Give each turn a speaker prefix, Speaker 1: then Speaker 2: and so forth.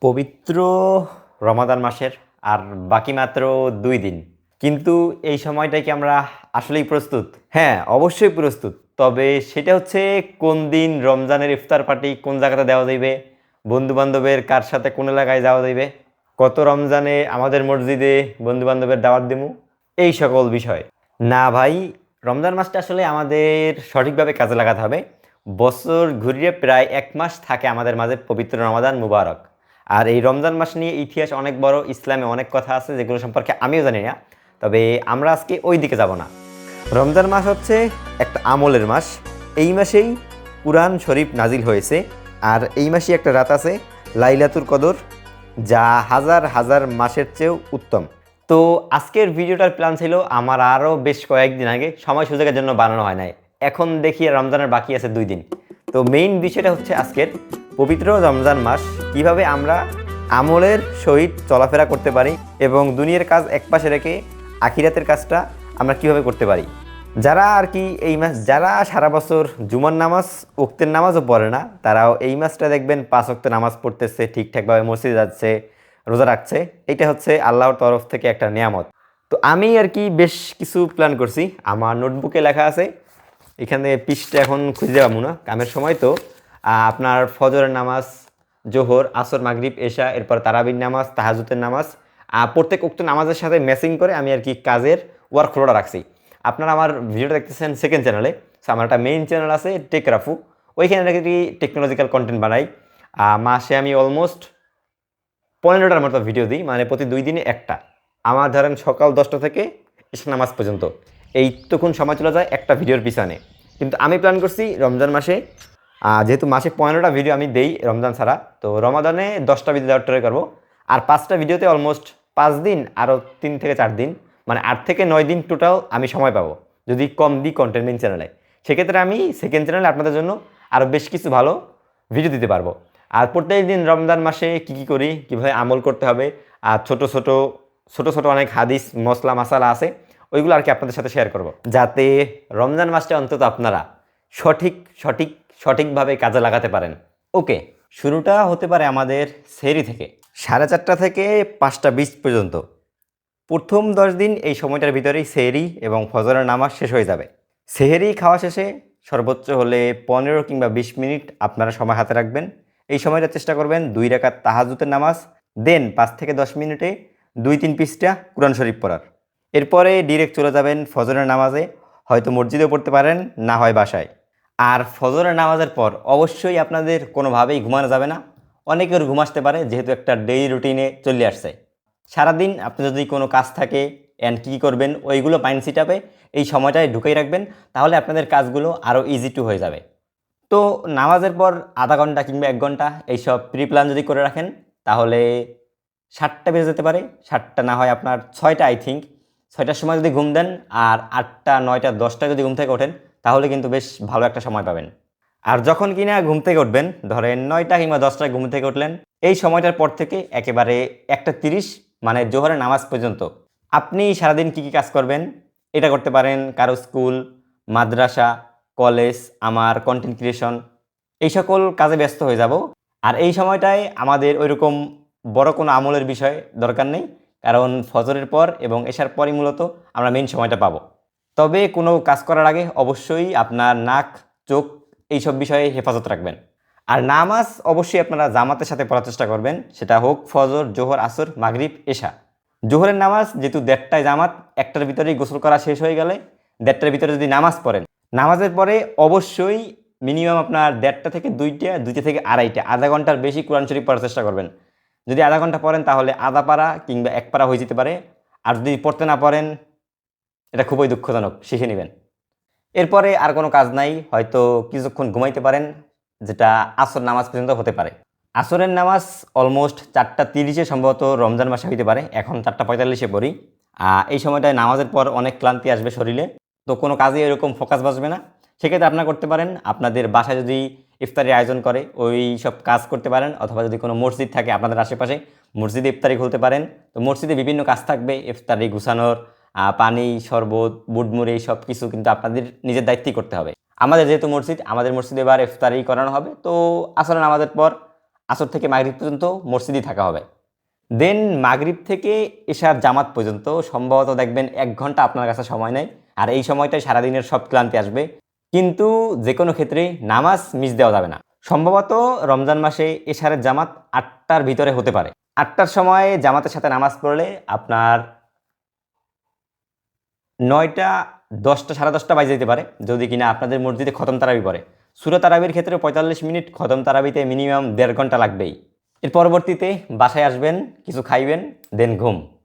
Speaker 1: পবিত্র রমাদান মাসের আর বাকি মাত্র দুই দিন। কিন্তু এই সময়টা কি আমরা আসলেই প্রস্তুত? হ্যাঁ অবশ্যই প্রস্তুত। তবে সেটা হচ্ছে কোন দিন রমজানের ইফতার পার্টি কোন জায়গাতে দেওয়া যাইবে? বন্ধু বান্ধবের কার সাথে কোন এলাকায় যাওয়া যাইবে? কত রমজানে আমাদের মসজিদে বন্ধু বান্ধবের দাওয়াত দিমু? এই সকল বিষয়। না ভাই, রমজান মাসটা আসলে আমাদের সঠিকভাবে কাজে লাগাতে হবে। বছর ঘুরিয়ে প্রায় এক মাস থাকে আমাদের মাঝে পবিত্র রমাদান মুবারক। আর এই রমজান মাস নিয়ে ইতিহাস অনেক বড়, ইসলামে অনেক কথা আছে যেগুলো সম্পর্কে আমিও জানি না। তবে আমরা আজকে ওই দিকে যাব না। রমজান মাস হচ্ছে একটা আমলের মাস। এই মাসেই কুরআন শরীফ নাজিল হয়েছে। আর এই মাসেই একটা রাত আছে লাইলাতুর কদর, যা হাজার হাজার মাসের চেয়েও উত্তম। তো আজকের ভিডিওটার প্ল্যান ছিল আমার আরও বেশ কয়েকদিন আগে সময় সুযোগের জন্য বানানো হয় নাই। এখন দেখি রমজানের বাকি আছে দুই দিন। তো মেইন বিষয়টা হচ্ছে আজকের পবিত্র রমজান মাস, কীভাবে আমরা আমলের সহিত চলাফেরা করতে পারি এবং দুনিয়ার কাজ একপাশে রেখে আখিরাতের কাজটা আমরা কীভাবে করতে পারি? যারা আর কি এই মাস, যারা সারা বছর জুমার নামাজ, উক্তের নামাজও পড়ে না, তারাও এই মাসটা দেখবেন পাঁচ ওক্ত নামাজ পড়তেছে, ঠিকঠাকভাবে মসজিদে যাচ্ছে, রোজা রাখছে। এটা হচ্ছে আল্লাহর তরফ থেকে একটা নিয়ামত। তো আমি আর কি বেশ কিছু প্ল্যান করছি। আমার নোটবুকে লেখা আছে। এখানে পিসটা এখন খুঁজে পাবো না, কামের সময় তো। আপনার ফজরের নামাজ, জোহর, আসর, মাগরিব, এশা, এরপর তারাবির নামাজ তাহাজুতের নামাজ প্রত্যেক উক্ত নামাজের সাথে ম্যাচিং করে আমি আর কি কাজের ওয়ার্ক ফ্লোটা রাখছি। আপনারা আমার ভিডিওটা দেখতেছেন সেকেন্ড চ্যানেলে সো আমার একটা মেইন চ্যানেল আছে টেক রাফু ওইখানে নাকি টেকনোলজিক্যাল কন্টেন্ট বানাই। মাসে আমি অলমোস্ট পনেরোটার মতো ভিডিও দিই মানে প্রতি দুই দিনে একটা। আমার ধরেন সকাল দশটা থেকে ইশা নামাজ পর্যন্ত। এইটুকুন সময় চলে যায় একটা ভিডিওর পিছনে। কিন্তু আমি প্ল্যান করছি রমজান মাসে যেহেতু মাসে পনেরোটা ভিডিও আমি দেই রমজান ছাড়া, তো রমাদানে দশটা ভিডিও দেওয়ার ট্রাই করব। আর পাঁচটা ভিডিওতে অলমোস্ট পাঁচ দিন, আরও তিন থেকে চার দিন মানে আট থেকে নয় দিন টোটাল আমি সময় পাবো, যদি কম দিই কন্টেন্ট মেন চ্যানেলে সেক্ষেত্রে আমি সেকেন্ড চ্যানেলে আপনাদের জন্য আরও বেশ কিছু ভালো ভিডিও দিতে পারব। আর প্রত্যেক দিন রমজান মাসে কি কি করি, কীভাবে আমল করতে হবে, আর ছোট ছোট ছোট ছোট অনেক হাদিস মশলা মশালা আছে, ওইগুলো আর কি আপনাদের সাথে শেয়ার করব। যাতে রমজান মাসটা অন্তত আপনারা সঠিক সঠিক সঠিকভাবে কাজে লাগাতে পারেন। ওকে, শুরুটা হতে পারে আমাদের সেরি থেকে। সাড়ে চারটা থেকে পাঁচটা বিশ পর্যন্ত। প্রথম দশ দিন এই সময়টার ভিতরেই সেহরি এবং ফজরের নামাজ শেষ হয়ে যাবে। সেহেরি খাওয়া শেষে সর্বোচ্চ হলে পনেরো কিংবা বিশ মিনিট আপনারা সময় হাতে রাখবেন। এই সময়টা চেষ্টা করবেন দুই রাকাত তাহাজুতের নামাজ, দেন পাঁচ থেকে দশ মিনিটে দুই তিন পিসটা কোরআন শরীফ পড়ার। এরপরে ডিরেক্ট চলে যাবেন ফজরের নামাজে। হয়তো মসজিদে পড়তে পারেন, না হয় বাসায়। আর ফজরের নামাজের পর অবশ্যই আপনাদের কোনোভাবেই ঘুমানো যাবে না। অনেকের ঘুম আসতে পারে, যেহেতু একটা ডেইলি রুটিনে চলে আসছে। সারাদিন আপনি যদি কোনো কাজ থাকে অ্যান্ড কী করবেন, ওইগুলো মাইন্ড সিটাপে এই সময়টায় ঢুকেই রাখবেন, তাহলে আপনাদের কাজগুলো আরও ইজি টু হয়ে যাবে। তো নামাজের পর আধা ঘণ্টা কিংবা এক ঘণ্টা এইসব প্রি প্ল্যান যদি করে রাখেন, তাহলে সাতটা বেজে যেতে পারে। সাতটা না হয় আপনার ছয়টা আই থিঙ্ক ছয়টার সময় যদি ঘুম দেন আর আটটা, নয়টা দশটা যদি ঘুম থেকে ওঠেন তাহলে কিন্তু বেশ ভালো একটা সময় পাবেন। আর যখন কিনা ঘুম থেকে উঠবেন, ধরেন নয়টা কিংবা দশটায় ঘুম থেকে উঠলেন, এই সময়টার পর থেকে একেবারে একটা তিরিশ মানে জোহরের নামাজ পর্যন্ত আপনি সারাদিন কী কী কাজ করবেন? এটা করতে পারেন কারও স্কুল, মাদ্রাসা, কলেজ, আমার কন্টেন্ট ক্রিয়েশন এই সকল কাজে ব্যস্ত হয়ে যাব। আর এই সময়টায় আমাদের ওইরকম বড় কোনো আমলের বিষয় দরকার নেই, কারণ ফজরের পর এবং এসার পরই মূলত আমরা মেন সময়টা পাবো। তবে কোনো কাজ করার আগে অবশ্যই আপনার নাক, চোখ এইসব বিষয়ে হেফাজত রাখবেন। আর নামাজ অবশ্যই আপনারা জামাতের সাথে পড়ার চেষ্টা করবেন। সেটা হোক ফজর, জোহর, আসর, মাগরিব, এশা। জোহরের নামাজ যেহেতু দেড়টায় জামাত, একটার ভিতরেই গোসল করা শেষ হয়ে গেলে দেড়টার ভিতরে যদি নামাজ পড়েন। নামাজের পরে অবশ্যই মিনিমাম আপনার দেড়টা থেকে দুইটা দুইটা থেকে আড়াইটা, আধা ঘণ্টার বেশি কোরআন শরীফ পড়ার চেষ্টা করবেন। যদি আধা ঘণ্টা পড়েন তাহলে আধা পারা কিংবা এক পারা হয়ে যেতে পারে। আর যদি পড়তে না পারেন এটা খুবই দুঃখজনক শিখে নেবেন। এরপরে আর কোনো কাজ নাই হয়তো কিছুক্ষণ ঘুমাইতে পারেন যেটা আসর নামাজ পর্যন্ত হতে পারে। আসরের নামাজ অলমোস্ট চারটা তিরিশে সম্ভবত রমজান মাসে হইতে পারে এখন চারটা পঁয়তাল্লিশে পড়ি। আহ, এই সময়টায় নামাজের পর অনেক ক্লান্তি আসবে শরীরে তো কোনো কাজে এরকম ফোকাস বসবে না। সেক্ষেত্রে আপনারা করতে পারেন আপনাদের বাসায় যদি ইফতারি আয়োজন করে ওই সব কাজ করতে পারেন অথবা যদি কোনো মসজিদ থাকে আপনাদের আশেপাশে মসজিদে ইফতারি খুলতে পারেন। তো মসজিদে বিভিন্ন কাজ থাকবে ইফতারি গুছানোর পানি, শরবত বুটমুড়ি এই সব কিছু কিন্তু আপনাদের নিজের দায়িত্বই করতে হবে। আমাদের যেহেতু মসজিদ, আমাদের মসজিদে এবার ইফতারি করানো হবে। তো আসলে নামাজের পর আসর থেকে মাগরিব পর্যন্ত মসজিদই থাকা হবে। দেন মাগরিব থেকে এশার জামাত পর্যন্ত সম্ভবত দেখবেন এক ঘণ্টা আপনার কাছে সময় নেই। আর এই সময়টায় সারাদিনের সব ক্লান্তি আসবে। কিন্তু যে কোনো ক্ষেত্রে নামাজ মিস দেওয়া যাবে না। সম্ভবত রমজান মাসে এশারের জামাত আটটার ভিতরে হতে পারে। আটটার সময় জামাতের সাথে নামাজ পড়লে আপনার নয়টা, দশটা, সাড়ে দশটা বাজে যেতে পারে, যদি কিনা আপনাদের মসজিদে খতম তারাবি পড়ে। সুরা তারাবির ক্ষেত্রে পঁয়তাল্লিশ মিনিট খতম তারাবিতে মিনিমাম দেড় ঘণ্টা লাগবেই। এর পরবর্তীতে বাসায় আসবেন, কিছু খাইবেন দেন ঘুম।